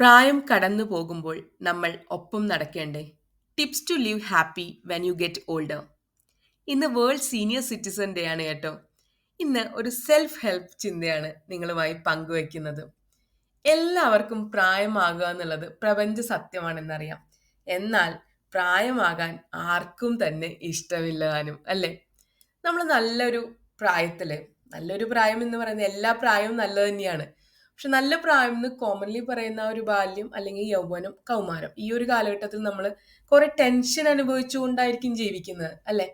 പ്രായം കടന്നു പോകുമ്പോൾ നമ്മൾ ഒപ്പം നടക്കേണ്ടേ? Tips to live happy when you get older ഇന്ന് വേൾഡ് സീനിയർ സിറ്റിസൺ ഡേ ആണ് കേട്ടോ. ഇന്ന് ഒരു സെൽഫ് ഹെൽപ്പ് ചിന്തയാണ് നിങ്ങളുമായി പങ്കുവയ്ക്കുന്നത് എല്ലാവർക്കും പ്രായമാകുക എന്നുള്ളത് പ്രപഞ്ച സത്യമാണെന്നറിയാം. എന്നാൽ പ്രായമാകാൻ ആർക്കും തന്നെ ഇഷ്ടമില്ലാനും അല്ലേ? നമ്മൾ നല്ലൊരു പ്രായത്തിൽ നല്ലൊരു പ്രായം എന്ന് പറയുന്നത് എല്ലാ പ്രായവും നല്ലത് തന്നെയാണ്. പക്ഷെ നല്ല പ്രായം എന്ന് കോമൺലി പറയുന്ന ഒരു ബാല്യം അല്ലെങ്കിൽ യൗവനം കൗമാരം ഈ ഒരു കാലഘട്ടത്തിൽ നമ്മൾ കുറെ ടെൻഷൻ അനുഭവിച്ചുകൊണ്ടായിരിക്കും ജീവിക്കുന്നത് അല്ലെ?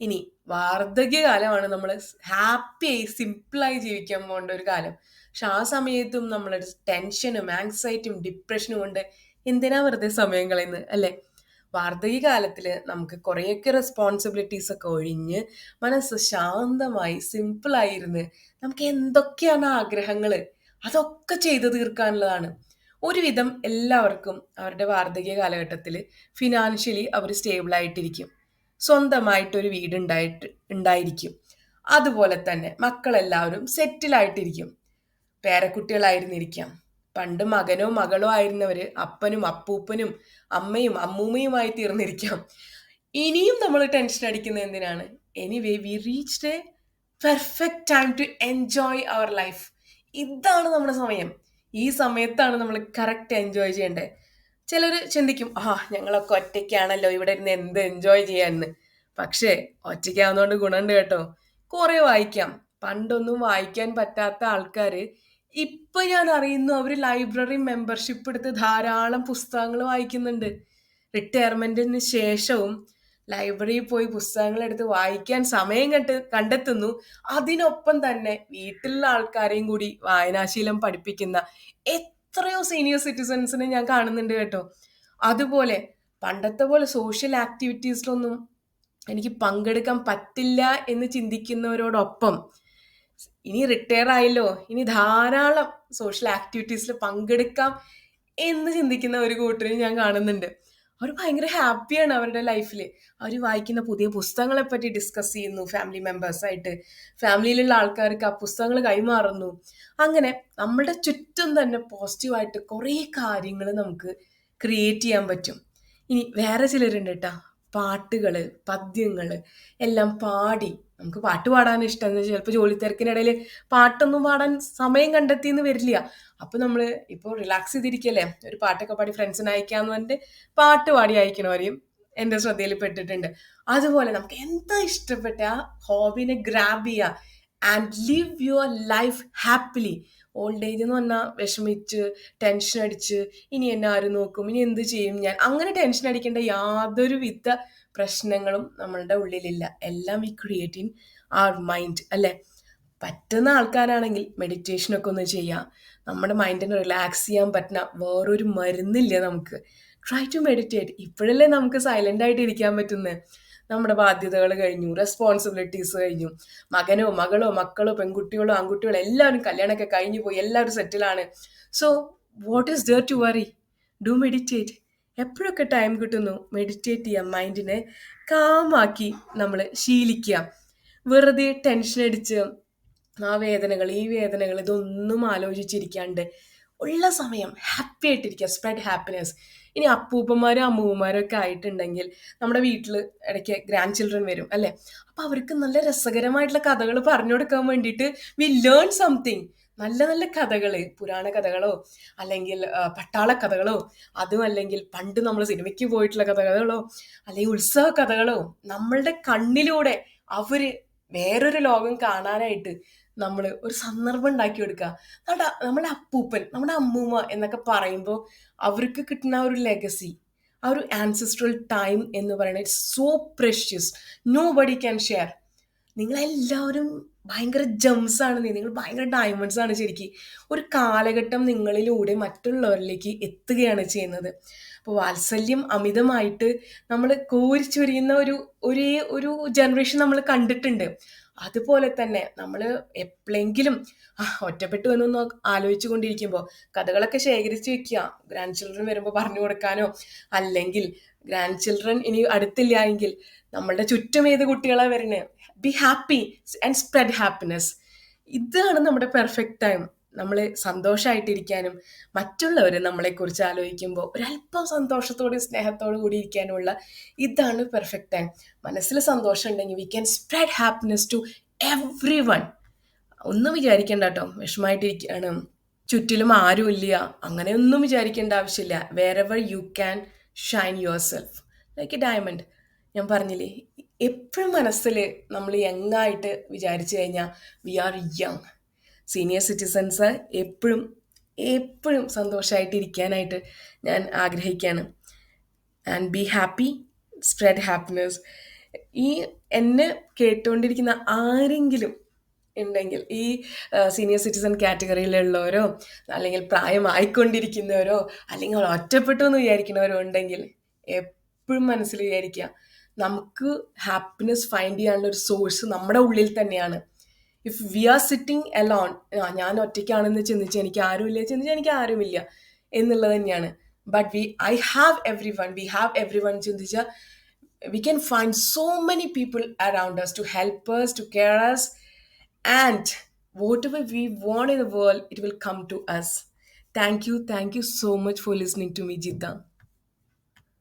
ഇനി വാർദ്ധക്യകാലമാണ് നമ്മൾ ഹാപ്പിയായി സിമ്പിളായി ജീവിക്കാൻ പോകേണ്ട ഒരു കാലം. പക്ഷെ ആ സമയത്തും നമ്മളൊരു ടെൻഷനും ആങ്സൈറ്റിയും ഡിപ്രഷനും കൊണ്ട് എന്തിനാ വെറുതെ സമയം കളയുന്നത് അല്ലെ? വാർദ്ധക്യകാലത്തിൽ നമുക്ക് കുറേയൊക്കെ റെസ്പോൺസിബിലിറ്റീസ് ഒക്കെ ഒഴിഞ്ഞ് മനസ്സ് ശാന്തമായി സിമ്പിളായിരുന്ന് നമുക്ക് എന്തൊക്കെയാണ് ആഗ്രഹങ്ങൾ അതൊക്കെ ചെയ്തു തീർക്കാനുള്ളതാണ്. ഒരുവിധം എല്ലാവർക്കും അവരുടെ വാർദ്ധക്യ കാലഘട്ടത്തിൽ ഫിനാൻഷ്യലി അവർ സ്റ്റേബിൾ ആയിട്ടിരിക്കും. സ്വന്തമായിട്ടൊരു വീട് ഉണ്ടായിട്ട് ഉണ്ടായിരിക്കും. അതുപോലെ തന്നെ മക്കളെല്ലാവരും സെറ്റിലായിട്ടിരിക്കും പേരക്കുട്ടികളായിരുന്നിരിക്കാം. പണ്ട് മകനോ മകളോ ആയിരുന്നവർ അപ്പനും അപ്പൂപ്പനും അമ്മയും അമ്മൂമ്മയുമായി തീർന്നിരിക്കാം. ഇനിയും നമ്മൾ ടെൻഷൻ അടിക്കുന്നത് എന്തിനാണ്? Anyway we reach a perfect time to enjoy our life ഇതാണ് നമ്മുടെ സമയം. ഈ സമയത്താണ് നമ്മൾ കറക്റ്റ് എൻജോയ് ചെയ്യേണ്ടത് ചിലർ ചിന്തിക്കും ആ ഞങ്ങളൊക്കെ ഒറ്റയ്ക്കാണല്ലോ ഇവിടെ ഇരുന്ന് എന്ത് എൻജോയ് ചെയ്യാന്ന്? പക്ഷേ ഒറ്റയ്ക്കാവുന്നതുകൊണ്ട് ഗുണമുണ്ട് കേട്ടോ. കുറേ വായിക്കാം. പണ്ടൊന്നും വായിക്കാൻ പറ്റാത്ത ആൾക്കാർ ഇപ്പൊ ഞാൻ അറിയുന്നു അവർ ലൈബ്രറി മെമ്പർഷിപ്പ് എടുത്ത് ധാരാളം പുസ്തകങ്ങൾ വായിക്കുന്നുണ്ട്. റിട്ടയർമെന്റിന് ശേഷവും ലൈബ്രറിയിൽ പോയി പുസ്തകങ്ങൾ എടുത്ത് വായിക്കാൻ സമയം കണ്ട് കണ്ടെത്തുന്നു. അതിനൊപ്പം തന്നെ വീട്ടിലുള്ള ആൾക്കാരെയും കൂടി വായനാശീലം പഠിപ്പിക്കുന്ന എത്രയോ സീനിയർ സിറ്റിസൺസിനെ ഞാൻ കാണുന്നുണ്ട് കേട്ടോ. അതുപോലെ പണ്ടത്തെ പോലെ സോഷ്യൽ ആക്ടിവിറ്റീസിലൊന്നും എനിക്ക് പങ്കെടുക്കാൻ പറ്റില്ല എന്ന് ചിന്തിക്കുന്നവരോടൊപ്പം ഇനി റിട്ടയർ ആയല്ലോ ഇനി ധാരാളം സോഷ്യൽ ആക്ടിവിറ്റീസിൽ പങ്കെടുക്കാം എന്ന് ചിന്തിക്കുന്ന ഒരു കൂട്ടരും ഞാൻ കാണുന്നുണ്ട്. അവർ ഭയങ്കര ഹാപ്പിയാണ് അവരുടെ ലൈഫിൽ അവർ വായിക്കുന്ന പുതിയ പുസ്തകങ്ങളെ പറ്റി ഡിസ്കസ് ചെയ്യുന്നു ഫാമിലി മെമ്പേഴ്സായിട്ട് ഫാമിലിയിലുള്ള ആൾക്കാർക്ക് ആ പുസ്തകങ്ങൾ കൈമാറുന്നു. അങ്ങനെ നമ്മളുടെ ചുറ്റും തന്നെ പോസിറ്റീവായിട്ട് കുറേ കാര്യങ്ങൾ നമുക്ക് ക്രിയേറ്റ് ചെയ്യാൻ പറ്റും. ഇനി വേറെ ചിലരുണ്ട് കേട്ടോ പാട്ടുകൾ പദ്യങ്ങൾ എല്ലാം പാടി. നമുക്ക് പാട്ട് പാടാൻ ഇഷ്ടം ചിലപ്പോൾ ജോലി തിരക്കിനിടയിൽ പാട്ടൊന്നും പാടാൻ സമയം കണ്ടെത്തിയെന്ന് വരില്ല. അപ്പോൾ നമ്മൾ ഇപ്പോൾ റിലാക്സ് ചെയ്തിരിക്കല്ലേ? ഒരു പാട്ടൊക്കെ പാടി ഫ്രണ്ട്സിന് അയക്കാന്ന് പറഞ്ഞിട്ട് പാട്ട് പാടി അയക്കണവരെയും എന്റെ ശ്രദ്ധയിൽ പെട്ടിട്ടുണ്ട് അതുപോലെ നമുക്ക് എന്താ ഇഷ്ടപ്പെട്ട? ആ ഹോബിനെ ഗ്രാബ് ചെയ്യുക and live your life happily old age എന്ന് പറഞ്ഞാൽ വിഷമിച്ച് ടെൻഷൻ അടിച്ച് ഇനി എന്നെ ആര് നോക്കും? ഇനി എന്ത് ചെയ്യും ഞാൻ? അങ്ങനെ ടെൻഷൻ അടിക്കേണ്ട യാതൊരു വിധ പ്രശ്നങ്ങളും നമ്മളുടെ ഉള്ളിലില്ല. എല്ലാം we create in our mind അല്ലേ? പറ്റുന്ന ആൾക്കാരാണെങ്കിൽ മെഡിറ്റേഷനൊക്കെ ഒന്ന് ചെയ്യാം. നമ്മുടെ മൈൻഡിനെ റിലാക്സ് ചെയ്യാൻ പറ്റുന്ന വേറൊരു മരുന്നില്ല നമുക്ക്. ട്രൈ ടു മെഡിറ്റേറ്റ് ഇപ്പോഴല്ലേ നമുക്ക് സൈലന്റ് ആയിട്ട് ഇരിക്കാൻ പറ്റുന്നത് നമ്മുടെ ബാധ്യതകൾ കഴിഞ്ഞു റെസ്പോൺസിബിലിറ്റീസ് കഴിഞ്ഞു. മകനോ മകളോ മക്കളോ പെൺകുട്ടികളോ ആൺകുട്ടികളോ എല്ലാവരും കല്യാണമൊക്കെ കഴിഞ്ഞു പോയി എല്ലാവരും സെറ്റിലാണ് so what is there to worry do meditate എപ്പോഴൊക്കെ ടൈം കിട്ടുന്നു? മെഡിറ്റേറ്റ് ചെയ്യാം. മൈൻഡിനെ കാമാക്കി നമ്മൾ ശീലിക്കുക. വെറുതെ ടെൻഷൻ അടിച്ച് ആ വേദനകൾ ഈ വേദനകൾ ഇതൊന്നും ആലോചിച്ചിരിക്കാണ്ട് ഉള്ള സമയം ഹാപ്പി ആയിട്ടിരിക്കുക സ്പ്രെഡ് ഹാപ്പിനെസ് ഇനി അപ്പൂപ്പന്മാരും അമ്മൂമ്മമാരും ഒക്കെ ആയിട്ടുണ്ടെങ്കിൽ നമ്മുടെ വീട്ടിൽ ഇടയ്ക്ക് ഗ്രാൻഡ് ചിൽഡ്രൻ വരും അല്ലേ? അപ്പം അവർക്ക് നല്ല രസകരമായിട്ടുള്ള കഥകൾ പറഞ്ഞു കൊടുക്കാൻ വേണ്ടിയിട്ട് വി ലേൺ സംതിങ് നല്ല നല്ല കഥകൾ പുരാണ കഥകളോ അല്ലെങ്കിൽ പട്ടാള കഥകളോ അതും അല്ലെങ്കിൽ പണ്ട് നമ്മൾ സിനിമയ്ക്ക് പോയിട്ടുള്ള കഥകളോ അല്ലെങ്കിൽ ഉത്സവ കഥകളോ നമ്മളുടെ കണ്ണിലൂടെ അവർ വേറൊരു ലോകം കാണാനായിട്ട് നമ്മൾ ഒരു സന്ദർഭം ഉണ്ടാക്കി കൊടുക്കുക നമ്മുടെ നമ്മുടെ അപ്പൂപ്പൻ നമ്മുടെ അമ്മൂമ്മ എന്നൊക്കെ പറയുമ്പോൾ അവർക്ക് കിട്ടുന്ന ഒരു ലെഗസി ആ ഒരു ആൻസിസ്ട്രൽ ടൈം എന്ന് പറയുന്നത് it's so precious nobody can share നിങ്ങളെല്ലാവരും ഭയങ്കര ജംസ് ആണ്. നിങ്ങൾ ഭയങ്കര ഡയമണ്ട്സ് ആണ് ശരിക്കും. ഒരു കാലഘട്ടം നിങ്ങളിലൂടെ മറ്റുള്ളവരിലേക്ക് എത്തുകയാണ് ചെയ്യുന്നത്. അപ്പോൾ വാത്സല്യം അമിതമായിട്ട് നമ്മൾ കോരിച്ചൊരിയുന്ന ഒരു ഒരേ ഒരു ജനറേഷൻ നമ്മൾ കണ്ടിട്ടുണ്ട്. അതുപോലെ തന്നെ നമ്മൾ എപ്പോഴെങ്കിലും ഒറ്റപ്പെട്ടു എന്നൊന്ന് ആലോചിച്ചു കൊണ്ടിരിക്കുമ്പോൾ കഥകളൊക്കെ ശേഖരിച്ച് വെക്കുക ഗ്രാൻഡ് ചിൽഡ്രൻ വരുമ്പോൾ പറഞ്ഞു കൊടുക്കാനോ അല്ലെങ്കിൽ ഗ്രാൻഡ് ചിൽഡ്രൻ ഇനി അടുത്തില്ല എങ്കിൽ നമ്മളുടെ ചുറ്റും ഏത് കുട്ടികളാണ് വരുന്നത് be happy and spread happiness ഇതാണ് നമ്മുടെ പെർഫെക്റ്റ് ടൈം നമ്മൾ സന്തോഷമായിട്ടിരിക്കാനും മറ്റുള്ളവർ നമ്മളെക്കുറിച്ച് ആലോചിക്കുമ്പോൾ ഒരല്പം സന്തോഷത്തോടും സ്നേഹത്തോടു കൂടി ഇരിക്കാനുമുള്ള ഇതാണ് പെർഫെക്റ്റ് ടൈം മനസ്സിൽ സന്തോഷം ഉണ്ടെങ്കിൽ we can spread happiness to everyone ഒന്നും വിചാരിക്കേണ്ട കേട്ടോ വിഷമായിട്ടിരിക്കുകയാണ് ചുറ്റിലും ആരുമില്ല. അങ്ങനെയൊന്നും വിചാരിക്കേണ്ട ആവശ്യമില്ല. Wherever you can shine yourself like a diamond ഞാൻ പറഞ്ഞില്ലേ എപ്പോഴും മനസ്സിൽ നമ്മൾ യങ്ങായിട്ട് വിചാരിച്ചു കഴിഞ്ഞാൽ we are young senior citizens എപ്പോഴും എപ്പോഴും സന്തോഷമായിട്ടിരിക്കാനായിട്ട് ഞാൻ ആഗ്രഹിക്കുകയാണ് and be happy spread happiness ഈ എന്നെ കേട്ടുകൊണ്ടിരിക്കുന്ന ആരെങ്കിലും ഉണ്ടെങ്കിൽ ഈ സീനിയർ സിറ്റിസൺ കാറ്റഗറിയിലുള്ളവരോ അല്ലെങ്കിൽ പ്രായമായിക്കൊണ്ടിരിക്കുന്നവരോ അല്ലെങ്കിൽ ഒറ്റപ്പെട്ടു എന്ന് വിചാരിക്കുന്നവരോ ഉണ്ടെങ്കിൽ എപ്പോഴും മനസ്സിൽ വിചാരിക്കുക നമുക്ക് ഹാപ്പിനെസ് ഫൈൻഡ് ചെയ്യാനുള്ള ഒരു സോഴ്സ് നമ്മുടെ ഉള്ളിൽ തന്നെയാണ്. If we are sitting alone ഞാൻ ഒറ്റയ്ക്കാണെന്ന് ചിന്തിച്ച് എനിക്ക് ആരുമില്ല ചിന്തിച്ച് എനിക്ക് ആരുമില്ല എന്നുള്ളത് തന്നെയാണ് but we I have everyone we have everyone ചിന്തിച്ച we can find so many people around us to help us, to care us, and whatever we want in the world, it will come to us. Thank you. Thank you so much for listening to me, Jita.